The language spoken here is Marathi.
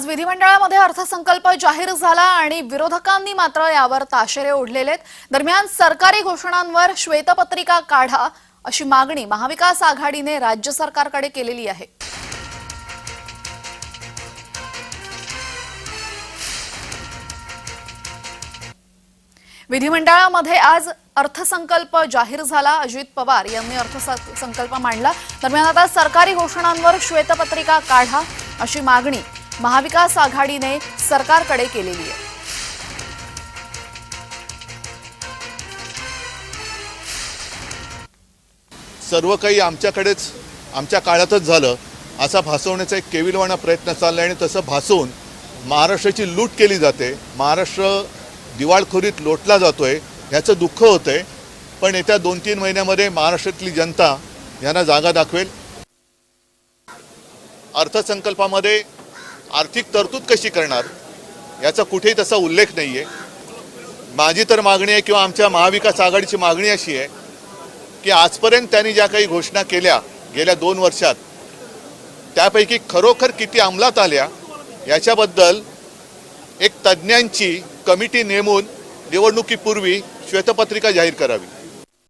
आज विधिमंडळामध्ये अर्थसंकल्प जाहीर झाला आणि विरोधकांनी मात्र यावर ताशेरे ओढलेले आहेत. दरम्यान सरकारी घोषणांवर श्वेतपत्रिका काढा अशी मागणी महाविकास आघाडीने राज्य सरकारकडे केलेली आहे. विधिमंडळामध्ये आज अर्थसंकल्प जाहीर झाला. अजित पवार यांनी अर्थसंकल्प मांडला. दरम्यान आता सरकारी घोषणांवर श्वेतपत्रिका काढा अशी मागणी महाविकास आघाडीने सरकारकडे केलेली आहे. सर्व काही आमच्याकडेच आमच्या काळातच झालं असा भासवण्याचा एक केविलवाणा प्रयत्न चालला आहे आणि तसं भासवून महाराष्ट्राची लूट केली जाते. महाराष्ट्र दिवाळखोरीत लोटला जातो आहे ह्याचं दुःख होतंय पण येत्या दोन तीन महिन्यामध्ये महाराष्ट्रातली जनता यांना जागा दाखवेल. अर्थसंकल्पामध्ये आर्थिक तरतूद कशी करणार याचा कुठेही तसा उल्लेख नाही आहे माझी तर मागणी आहे किंवा आमच्या महाविकास आघाडीची मागणी अशी आहे की आजपर्यंत त्यांनी ज्या काही घोषणा केल्या गेल्या दोन वर्षात त्यापैकी खरोखर किती अंमलात आल्या याच्याबद्दल एक तज्ज्ञांची कमिटी नेमून निवडणुकीपूर्वी श्वेतपत्रिका जाहीर करावी.